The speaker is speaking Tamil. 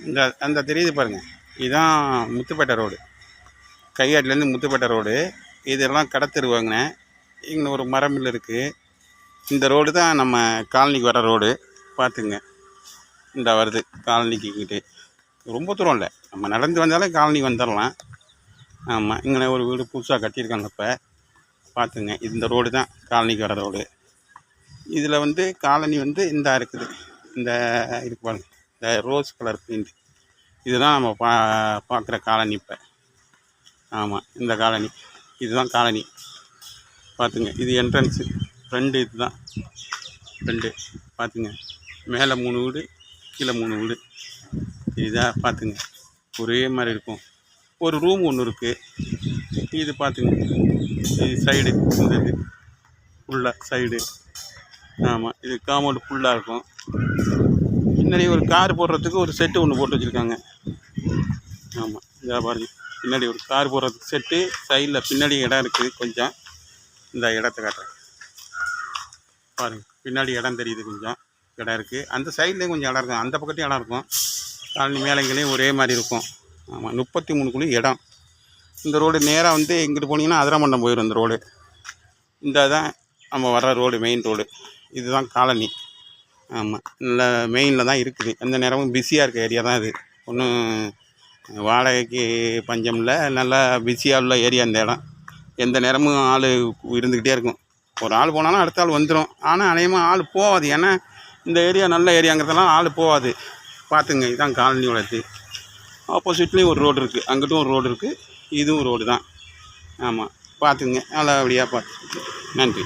இந்த அந்த தெரியுது பாருங்கள் இதுதான் முத்துப்பேட்டை ரோடு. கையாட்டிலேருந்து முத்துப்பேட்டை ரோடு. இதெல்லாம் கடத்திருவாங்கண்ணே இங்கே ஒரு மரமில் இருக்குது இந்த ரோடு தான் நம்ம காலனிக்கு வர ரோடு. பார்த்துங்க. இந்த வருது காலனிக்கு கிட்டே ரொம்ப தூரம் இல்லை. நம்ம நடந்து வந்தாலே காலனி வந்துடலாம். ஆமாம் இங்கே ஒரு வீடு புதுசாக கட்டியிருக்காங்க இப்போ பார்த்துங்க இந்த ரோடு தான் காலனிக்கு வர ரோடு. இதில் வந்து காலனி வந்து இந்த இருக்குது. இந்த இருக்கு பாருங்கள் ரோஸ் கலர் பெயிண்ட் இதுதான் நம்ம பா பார்க்குற காலனி இப்போ. ஆமாம் இந்த காலனி. இதுதான் காலனி. பார்த்துங்க இது என்ட்ரன்ஸு ஃப்ரெண்டு இதுதான். ஃப்ரெண்டு பார்த்துங்க மேலே மூணு வீடு கீழே மூணு வீடு. இதாக பார்த்துங்க ஒரே மாதிரி இருக்கும். ஒரு ரூம் ஒன்று இருக்குது இது பார்த்துங்க இது சைடு இந்த இது. ஃபுல்லாக சைடு ஆமாம் இது காம்பவுண்டு ஃபுல்லாக இருக்கும். பின்னாடி ஒரு கார் போடுறதுக்கு ஒரு செட்டு ஒன்று போட்டு வச்சுருக்காங்க. ஆமாம் இதா பாருங்க. பின்னாடி ஒரு கார் போடுறதுக்கு செட்டு சைடில் பின்னாடி இடம் இருக்குது கொஞ்சம். இந்த இடத்த காட்டுறேன். பாருங்கள் பின்னாடி இடம் தெரியுது கொஞ்சம். இடம் இருக்குது அந்த சைட்லேயும் கொஞ்சம் இடம் இருக்கும். அந்த பக்கத்தையும் இடம் இருக்கும். காலனி மேலங்களையும் ஒரே மாதிரி இருக்கும். ஆமாம் முப்பத்தி மூணு இடம். இந்த ரோடு நேராக வந்து இங்கிட்டு போனீங்கன்னா அதிரமண்டம் போயிடும் இந்த ரோடு இந்த தான் நம்ம வர்ற ரோடு மெயின் ரோடு இதுதான் காலனி. ஆமாம் நல்ல மெயினில் தான் இருக்குது. எந்த நேரமும் பிஸியாக இருக்க ஏரியா தான் இது ஒன்றும் வாடகைக்கு பஞ்சம் இல்லை. நல்லா பிஸியாக உள்ள ஏரியா இந்த இடம். எந்த நேரமும் ஆள் இருந்துக்கிட்டே இருக்கும். ஒரு ஆள் போனாலும் அடுத்த ஆள் வந்துடும் ஆனால் அநேகமாக ஆள் போகாது ஏன்னா இந்த ஏரியா நல்ல ஏரியாங்கிறதெல்லாம் ஆள் போகாது பார்த்துங்க இதுதான் காலனியோட இது ஆப்போசிட்லேயும் ஒரு ரோடு இருக்குது அங்கிட்டும் ஒரு ரோடு இருக்குது இதுவும் ரோடு தான். ஆமாம் பார்த்துங்க நல்லபடியாக பார்த்து நன்றி.